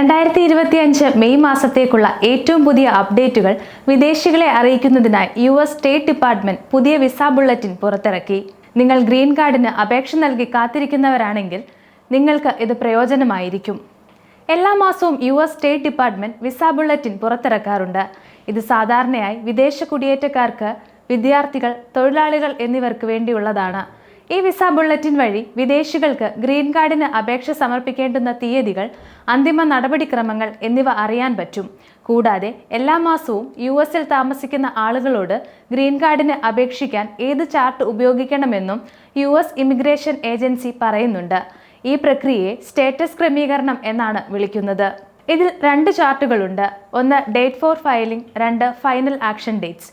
രണ്ടായിരത്തി ഇരുപത്തി അഞ്ച് മെയ് മാസത്തേക്കുള്ള ഏറ്റവും പുതിയ അപ്ഡേറ്റുകൾ വിദേശികളെ അറിയിക്കുന്നതിനായി യു എസ് സ്റ്റേറ്റ് ഡിപ്പാർട്ട്മെന്റ് പുതിയ വിസ ബുള്ളറ്റിൻ പുറത്തിറക്കി. നിങ്ങൾ ഗ്രീൻ കാർഡിന് അപേക്ഷ നൽകി കാത്തിരിക്കുന്നവരാണെങ്കിൽ നിങ്ങൾക്ക് ഇത് പ്രയോജനമായിരിക്കും. എല്ലാ മാസവും U S state department visa bulletin പുറത്തിറക്കാറുണ്ട്. ഇത് സാധാരണയായി വിദേശ കുടിയേറ്റക്കാർക്ക് വിദ്യാർത്ഥികൾ തൊഴിലാളികൾ എന്നിവർക്ക് വേണ്ടിയുള്ളതാണ്. ഈ വിസ ബുള്ളറ്റിൻ വഴി വിദേശികൾക്ക് ഗ്രീൻ കാർഡിന് അപേക്ഷ സമർപ്പിക്കേണ്ടുന്ന തീയതികൾ അന്തിമ നടപടിക്രമങ്ങൾ എന്നിവ അറിയാൻ പറ്റും. കൂടാതെ എല്ലാ മാസവും യു എസിൽ താമസിക്കുന്ന ആളുകളോട് ഗ്രീൻ കാർഡിന് അപേക്ഷിക്കാൻ ഏത് ചാർട്ട് ഉപയോഗിക്കണമെന്നും യു എസ് ഇമിഗ്രേഷൻ ഏജൻസി പറയുന്നുണ്ട്. ഈ പ്രക്രിയയെ സ്റ്റേറ്റസ് ക്രമീകരണം എന്നാണ് വിളിക്കുന്നത്. ഇതിൽ രണ്ട് ചാർട്ടുകളുണ്ട്. ഒന്ന് ഡേറ്റ് ഫോർ ഫയലിംഗ് രണ്ട് ഫൈനൽ ആക്ഷൻ ഡേറ്റ്സ്.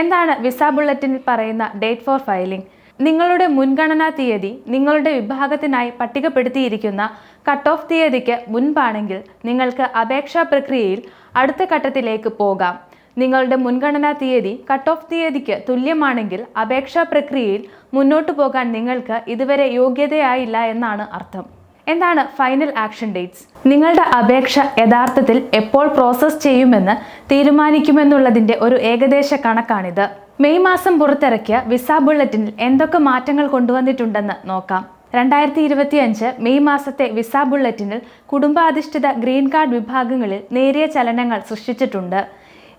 എന്താണ് വിസ ബുള്ളറ്റിനിൽ പറയുന്ന ഡേറ്റ് ഫോർ ഫയലിംഗ്? നിങ്ങളുടെ മുൻഗണനാ തീയതി നിങ്ങളുടെ വിഭാഗത്തിനായി പട്ടികപ്പെടുത്തിയിരിക്കുന്ന കട്ട് ഓഫ് തീയതിക്ക് മുൻപാണെങ്കിൽ നിങ്ങൾക്ക് അപേക്ഷാ പ്രക്രിയയിൽ അടുത്ത ഘട്ടത്തിലേക്ക് പോകാം. നിങ്ങളുടെ മുൻഗണനാ തീയതി കട്ട് ഓഫ് തീയതിക്ക് തുല്യമാണെങ്കിൽ അപേക്ഷാ പ്രക്രിയയിൽ മുന്നോട്ടു പോകാൻ നിങ്ങൾക്ക് ഇതുവരെ യോഗ്യതയായില്ല എന്നാണ് അർത്ഥം. എന്താണ് ഫൈനൽ ആക്ഷൻ ഡേറ്റ്സ് നിങ്ങളുടെ അപേക്ഷ യഥാർത്ഥത്തിൽ എപ്പോൾ പ്രോസസ്സ് ചെയ്യുമെന്ന് തീരുമാനിക്കുമെന്നുള്ളതിന്റെ ഒരു ഏകദേശ കണക്കാണിത്. മെയ് മാസം പുറത്തിറക്കിയ വിസ ബുള്ളറ്റിനിൽ എന്തൊക്കെ മാറ്റങ്ങൾ കൊണ്ടുവന്നിട്ടുണ്ടെന്ന് നോക്കാം. രണ്ടായിരത്തി ഇരുപത്തിയഞ്ച് മെയ് മാസത്തെ വിസ ബുള്ളറ്റിനിൽ കുടുംബാധിഷ്ഠിത ഗ്രീൻ കാർഡ് വിഭാഗങ്ങളിൽ നേരിയ ചലനങ്ങൾ സൃഷ്ടിച്ചിട്ടുണ്ട്.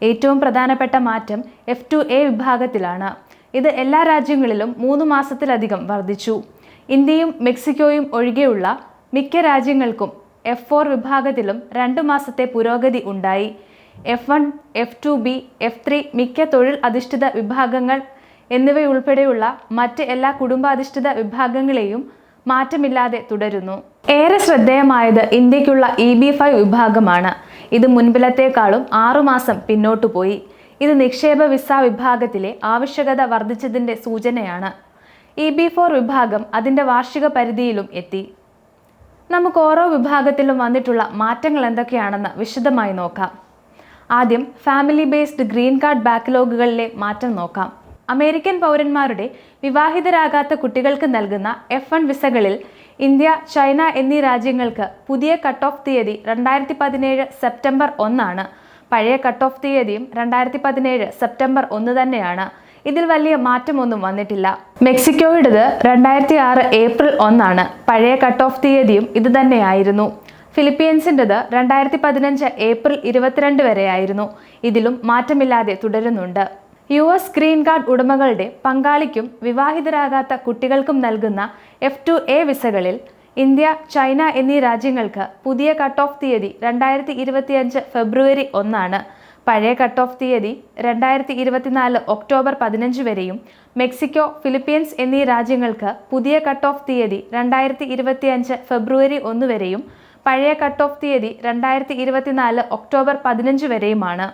ഏറ്റവും പ്രധാനപ്പെട്ട മാറ്റം എഫ് ടു എ വിഭാഗത്തിലാണ്. ഇത് എല്ലാ രാജ്യങ്ങളിലും മൂന്ന് മാസത്തിലധികം വർദ്ധിച്ചു. ഇന്ത്യയും മെക്സിക്കോയും ഒഴികെയുള്ള മിക്ക രാജ്യങ്ങൾക്കും എഫ് ഫോർ വിഭാഗത്തിലും രണ്ട് മാസത്തെ പുരോഗതി ഉണ്ടായി. F one F two B F three മിക്ക തൊഴിൽ അധിഷ്ഠിത വിഭാഗങ്ങൾ എന്നിവയുൾപ്പെടെയുള്ള മറ്റ് എല്ലാ കുടുംബാധിഷ്ഠിത വിഭാഗങ്ങളെയും മാറ്റമില്ലാതെ തുടരുന്നു. ഏറെ ശ്രദ്ധേയമായത് ഇന്ത്യക്കുള്ള ഇ ബി ഫൈവ് വിഭാഗമാണ്. ഇത് മുൻപിലത്തേക്കാളും ആറുമാസം പിന്നോട്ടു പോയി. ഇത് നിക്ഷേപ വിസ വിഭാഗത്തിലെ ആവശ്യകത വർദ്ധിച്ചതിന്റെ സൂചനയാണ്. ഇ ബി ഫോർ വിഭാഗം അതിന്റെ വാർഷിക പരിധിയിലും എത്തി. നമുക്ക് ഓരോ വിഭാഗത്തിലും വന്നിട്ടുള്ള മാറ്റങ്ങൾ എന്തൊക്കെയാണെന്ന് വിശദമായി നോക്കാം. ആദ്യം ഫാമിലി ബേസ്ഡ് ഗ്രീൻ കാർഡ് ബാക്ക്ലോഗുകളിലെ മാറ്റം നോക്കാം. അമേരിക്കൻ പൗരന്മാരുടെ വിവാഹിതരാകാത്ത കുട്ടികൾക്ക് നൽകുന്ന എഫ് വൺ വിസകളിൽ ഇന്ത്യ ചൈന എന്നീ രാജ്യങ്ങൾക്ക് പുതിയ കട്ട് ഓഫ് തീയതി രണ്ടായിരത്തി പതിനേഴ് സെപ്റ്റംബർ ഒന്നാണ്. പഴയ കട്ട് ഓഫ് തീയതിയും രണ്ടായിരത്തി പതിനേഴ് സെപ്റ്റംബർ ഒന്ന് തന്നെയാണ്. ഇതിൽ വലിയ മാറ്റമൊന്നും വന്നിട്ടില്ല. മെക്സിക്കോയുടേത് രണ്ടായിരത്തി ആറ് ഏപ്രിൽ ഒന്നാണ്. പഴയ കട്ട് ഓഫ് തീയതിയും ഇത് തന്നെയായിരുന്നു. ഫിലിപ്പീൻസിന്റെത് രണ്ടായിരത്തി പതിനഞ്ച് ഏപ്രിൽ ഇരുപത്തിരണ്ട് വരെയായിരുന്നു. ഇതിലും മാറ്റമില്ലാതെ തുടരുന്നുണ്ട്. യു എസ് ഗ്രീൻ കാർഡ് ഉടമകളുടെ പങ്കാളിക്കും വിവാഹിതരാകാത്ത കുട്ടികൾക്കും നൽകുന്ന എഫ് ടു എ വിസകളിൽ ഇന്ത്യ ചൈന എന്നീ രാജ്യങ്ങൾക്ക് പുതിയ കട്ട് ഓഫ് തീയതി രണ്ടായിരത്തി ഇരുപത്തിയഞ്ച് ഫെബ്രുവരി ഒന്നാണ്. പഴയ കട്ട് ഓഫ് തീയതി രണ്ടായിരത്തി ഇരുപത്തിനാല് ഒക്ടോബർ പതിനഞ്ച് വരെയും മെക്സിക്കോ ഫിലിപ്പീൻസ് എന്നീ രാജ്യങ്ങൾക്ക് പുതിയ കട്ട് ഓഫ് തീയതി രണ്ടായിരത്തി ഇരുപത്തിയഞ്ച് ഫെബ്രുവരി ഒന്ന് വരെയും പഴയ കട്ട് ഓഫ് തീയതി രണ്ടായിരത്തി ഇരുപത്തിനാല് ഒക്ടോബർ പതിനഞ്ച് വരെയുമാണ്.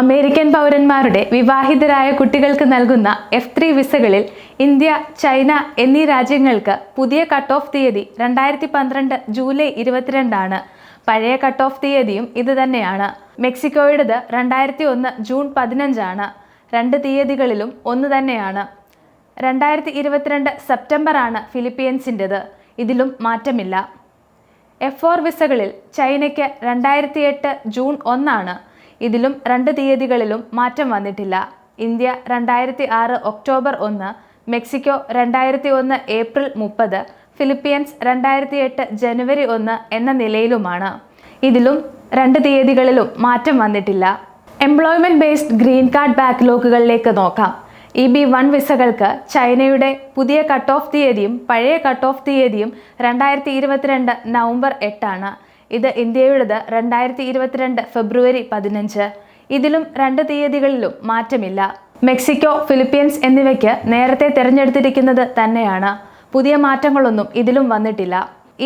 അമേരിക്കൻ പൗരന്മാരുടെ വിവാഹിതരായ കുട്ടികൾക്ക് നൽകുന്ന എഫ് ത്രീ വിസകളിൽ ഇന്ത്യ ചൈന എന്നീ രാജ്യങ്ങൾക്ക് പുതിയ കട്ട് ഓഫ് തീയതി രണ്ടായിരത്തി പന്ത്രണ്ട് ജൂലൈ ഇരുപത്തിരണ്ടാണ്. പഴയ കട്ട് ഓഫ് തീയതിയും ഇത് തന്നെയാണ്. മെക്സിക്കോയുടേത് രണ്ടായിരത്തി ഒന്ന് ജൂൺ പതിനഞ്ചാണ്. രണ്ട് തീയതികളിലും ഒന്ന് തന്നെയാണ്. രണ്ടായിരത്തി ഇരുപത്തിരണ്ട് സെപ്റ്റംബറാണ് ഫിലിപ്പീൻസിന്റെത് ഇതിലും മാറ്റമില്ല. എഫ് ഫോർ വിസകളിൽ ചൈനയ്ക്ക് രണ്ടായിരത്തി എട്ട് ജൂൺ ഒന്നാണ്. ഇതിലും രണ്ട് തീയതികളിലും മാറ്റം വന്നിട്ടില്ല. ഇന്ത്യ രണ്ടായിരത്തി ആറ് ഒക്ടോബർ ഒന്ന് മെക്സിക്കോ രണ്ടായിരത്തി ഒന്ന് ഏപ്രിൽ മുപ്പത് ഫിലിപ്പീൻസ് രണ്ടായിരത്തി എട്ട് ജനുവരി ഒന്ന് എന്ന നിലയിലുമാണ്. ഇതിലും രണ്ട് തീയതികളിലും മാറ്റം വന്നിട്ടില്ല. എംപ്ലോയ്മെന്റ് ബേസ്ഡ് ഗ്രീൻ കാർഡ് ബാക്ക്ലോഗുകളിലേക്ക് നോക്കാം. ഇ ബി വൺ വിസകൾക്ക് ചൈനയുടെ പുതിയ കട്ട് ഓഫ് തീയതിയും പഴയ കട്ട് ഓഫ് തീയതിയും രണ്ടായിരത്തി ഇരുപത്തിരണ്ട് നവംബർ എട്ടാണ്. ഇത് ഇന്ത്യയുടേത് രണ്ടായിരത്തി ഇരുപത്തിരണ്ട് ഫെബ്രുവരി പതിനഞ്ച്. ഇതിലും രണ്ട് തീയതികളിലും മാറ്റമില്ല. മെക്സിക്കോ ഫിലിപ്പീൻസ് എന്നിവയ്ക്ക് നേരത്തെ തിരഞ്ഞെടുത്തിരിക്കുന്നത് തന്നെയാണ്. പുതിയ മാറ്റങ്ങളൊന്നും ഇതിലും വന്നിട്ടില്ല.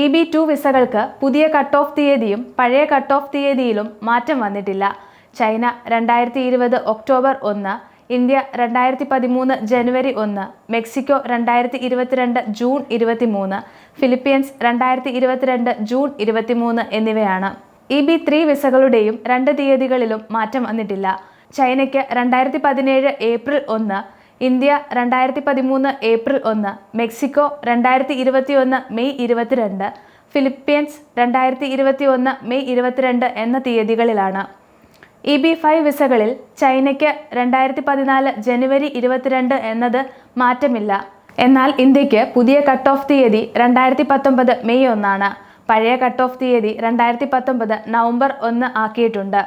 ഇ ബി ടു വിസകൾക്ക് പുതിയ കട്ട് ഓഫ് തീയതിയും പഴയ കട്ട് ഓഫ് തീയതിയിലും മാറ്റം വന്നിട്ടില്ല. ചൈന രണ്ടായിരത്തി ഇരുപത് ഒക്ടോബർ ഒന്ന് ഇന്ത്യ രണ്ടായിരത്തി പതിമൂന്ന് ജനുവരി ഒന്ന് മെക്സിക്കോ രണ്ടായിരത്തി ഇരുപത്തിരണ്ട് ജൂൺ ഇരുപത്തിമൂന്ന് ഫിലിപ്പീൻസ് രണ്ടായിരത്തി ഇരുപത്തിരണ്ട് ജൂൺ ഇരുപത്തിമൂന്ന് എന്നിവയാണ്. ഇ ബി ത്രീ വിസകളുടെയും രണ്ട് തീയതികളിലും മാറ്റം വന്നിട്ടില്ല. ചൈനയ്ക്ക് രണ്ടായിരത്തി പതിനേഴ് ഏപ്രിൽ ഒന്ന് ഇന്ത്യ രണ്ടായിരത്തി പതിമൂന്ന് ഏപ്രിൽ ഒന്ന് മെക്സിക്കോ രണ്ടായിരത്തി ഇരുപത്തി ഒന്ന് മെയ് ഇരുപത്തിരണ്ട് ഫിലിപ്പീൻസ് രണ്ടായിരത്തി ഇരുപത്തി ഒന്ന് മെയ് ഇരുപത്തിരണ്ട് എന്ന തീയതികളിലാണ്. ഇ ബി ഫൈവ് വിസകളിൽ ചൈനയ്ക്ക് രണ്ടായിരത്തി പതിനാല് ജനുവരി ഇരുപത്തിരണ്ട് എന്നത് മാറ്റമില്ല. എന്നാൽ ഇന്ത്യയ്ക്ക് പുതിയ കട്ട് ഓഫ് തീയതി രണ്ടായിരത്തി പത്തൊമ്പത് മെയ് ഒന്നാണ്. പഴയ കട്ട് ഓഫ് തീയതി രണ്ടായിരത്തി പത്തൊമ്പത് നവംബർ ഒന്ന് ആക്കിയിട്ടുണ്ട്.